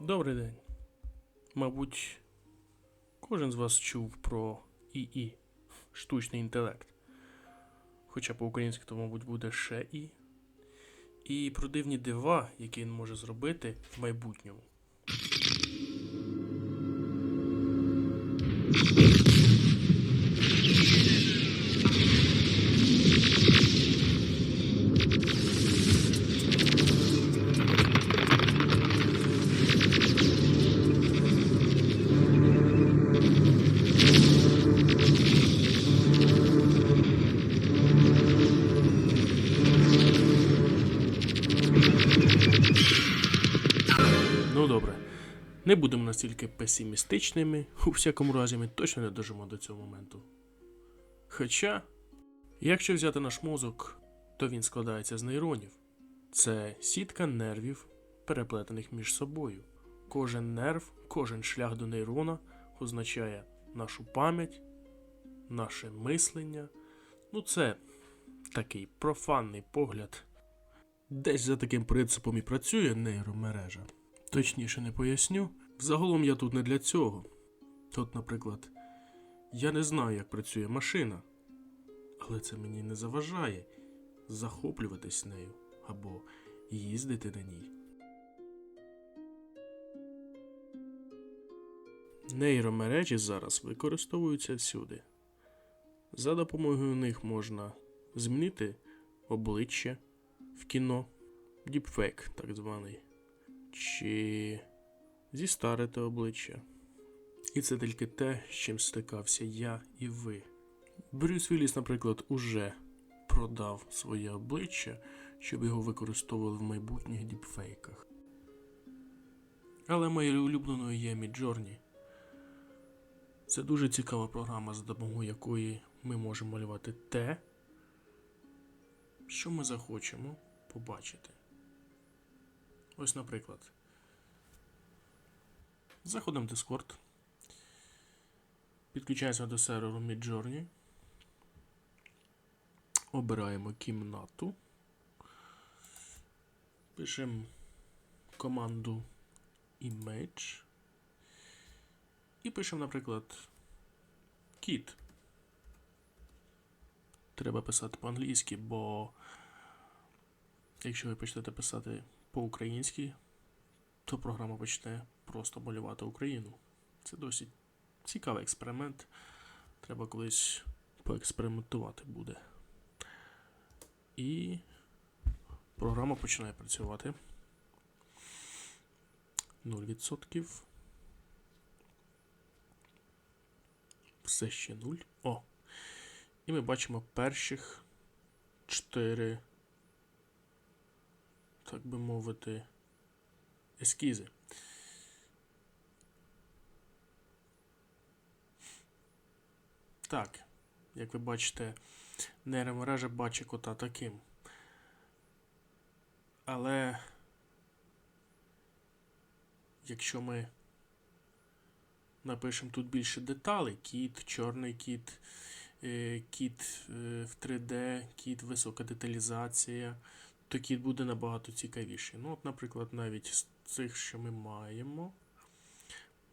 Добрий день. Мабуть, кожен з вас чув про ІІ, штучний інтелект. Хоча по-українськи то, мабуть, буде ще І. І про дивні дива, які він може зробити в майбутньому. Не будемо настільки песимістичними, у всякому разі, ми точно не дожимо до цього моменту. Хоча, якщо взяти наш мозок, то він складається з нейронів. Це сітка нервів, переплетених між собою. Кожен нерв, кожен шлях до нейрона означає нашу пам'ять, наше мислення. Ну, це такий профанний погляд. Десь за таким принципом і працює нейромережа. Точніше не поясню. Взагалом я тут не для цього. От, наприклад, я не знаю, як працює машина, але це мені не заважає захоплюватись нею або їздити на ній. Нейромережі зараз використовуються всюди. За допомогою них можна змінити обличчя в кіно, діпфейк, так званий чи зістарити обличчя. І це тільки те, з чим стикався я і ви. Брюс Вілліс, наприклад, уже продав своє обличчя, щоб його використовували в майбутніх діпфейках. Але моєю улюбленою є Midjourney. Це дуже цікава програма, за допомогою якої ми можемо малювати те, що ми захочемо побачити. Ось, наприклад, заходимо в Discord, підключаємося до серверу Midjourney, обираємо кімнату, пишемо команду image. І пишемо, наприклад, кіт. Треба писати по-англійськи, бо якщо ви почнете писати по-українськи, то програма почне просто малювати Україну. Це досить цікавий експеримент. Треба колись поекспериментувати буде. І програма починає працювати. 0%. Все ще 0. О! І ми бачимо перших 4 так би мовити, ескізи. Так, як ви бачите, нейромережа бачить кота таким. Але якщо ми напишемо тут більше деталей, кіт, чорний кіт, е, кіт е, в 3D, кіт висока деталізація, то кіт буде набагато цікавіший. Ну, от, наприклад, навіть з цих, що ми маємо,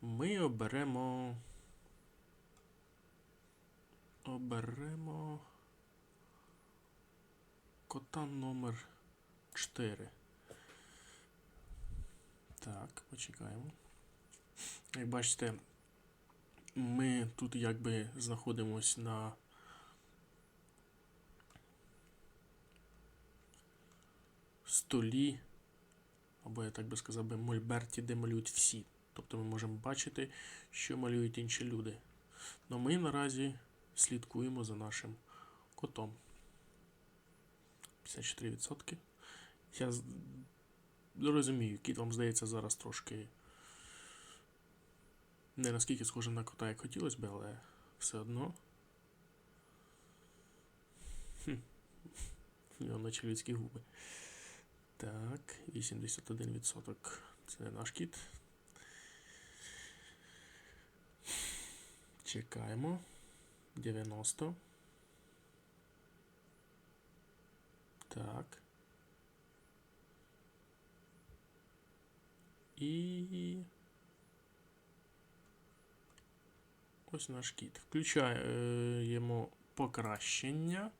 ми оберемо. Оберемо кота номер 4. Так, почекаємо. Як бачите, ми тут якби знаходимось на столі, або я так би сказав би, мольберті, де малюють всі. Тобто ми можемо бачити, що малюють інші люди. Но ми наразі слідкуємо за нашим котом. 54%. Я розумію, кіт вам здається зараз трошки не наскільки схожий на кота, як хотілося б, але все одно. Хм. У нього наче людські губи. Так, 81%. Це не наш кіт. Чекаємо. 90. Так. І. Ось наш кіт. Включаємо покращення.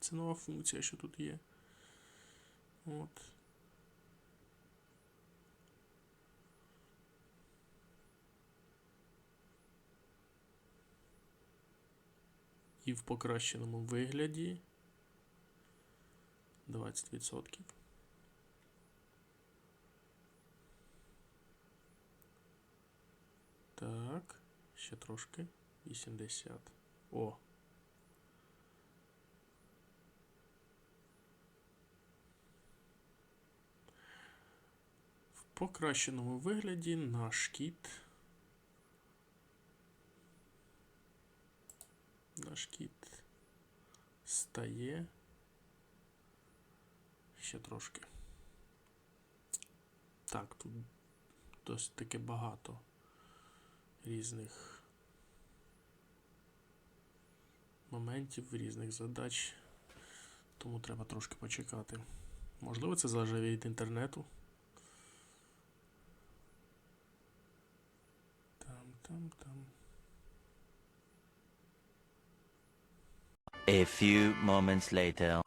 Це нова функція, що тут є. От. І в покращеному вигляді 20%. Так, ще трошки. 80. О. В покращеному вигляді наш кіт. Наш кіт стає. Ще трошки. Так, тут досить таки багато різних моментів, різних задач. Тому треба трошки почекати. Можливо, це залежить від інтернету. Там, там, там. A few moments later.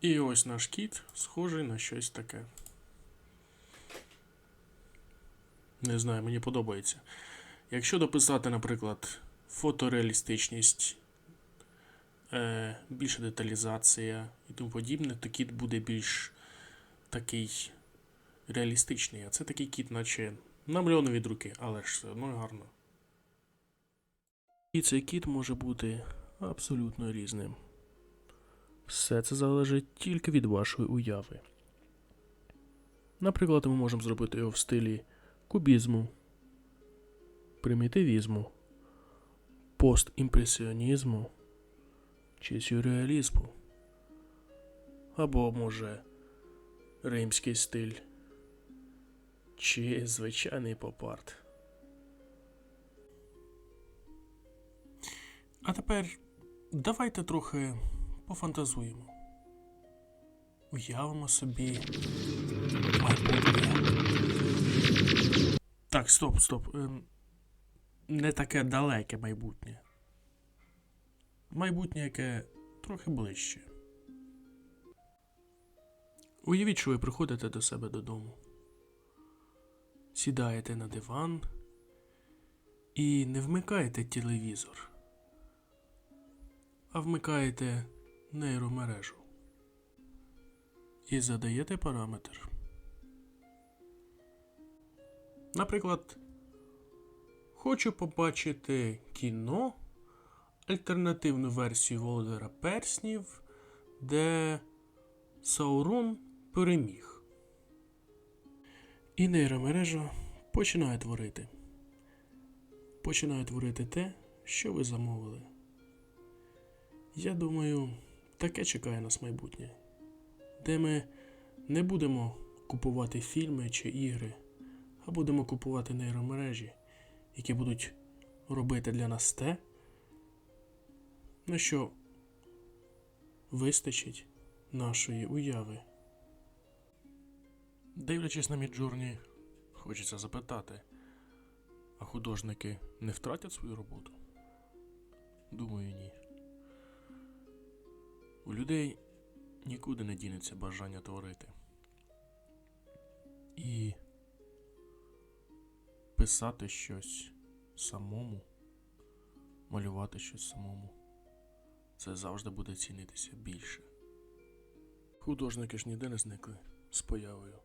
І ось наш кіт схожий на щось таке. Не знаю, мені подобається. Якщо дописати, наприклад, фотореалістичність, е, більша деталізація і тому подібне, то кіт буде більш такий реалістичний. А це такий кіт, наче намальований від руки, але ж все одно гарно. І цей кіт може бути абсолютно різним. Все це залежить тільки від вашої уяви. Наприклад, ми можемо зробити його в стилі кубізму, примітивізму, постімпресіонізму чи сюрреалізму. Або, може, римський стиль, чи звичайний поп-арт. А тепер давайте трохи пофантазуємо. Уявимо собі майбутнє. Так, стоп, стоп. Ем, Не таке далеке майбутнє. Майбутнє, яке трохи ближче. Уявіть, що ви приходите до себе додому. Сідаєте на диван і не вмикаєте телевізор а вмикаєте нейромережу і задаєте параметр. Наприклад, хочу побачити кіно, альтернативну версію Володара Перснів, де Саурон переміг. І нейромережа починає творити. Починає творити те, що ви замовили. Я думаю, таке чекає нас майбутнє, де ми не будемо купувати фільми чи ігри, а будемо купувати нейромережі, які будуть робити для нас те, на що вистачить нашої уяви. Дивлячись на Міджурні, хочеться запитати, а художники не втратять свою роботу? Думаю, ні. У людей нікуди не дінеться бажання творити. І писати щось самому, малювати щось самому. Це завжди буде цінитися більше. Художники ж ніде не зникли з появою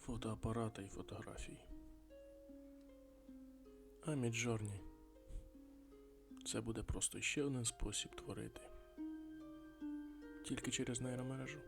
фотоапарата і фотографій. А Міджорні це буде просто ще один спосіб творити тільки через нейромережу.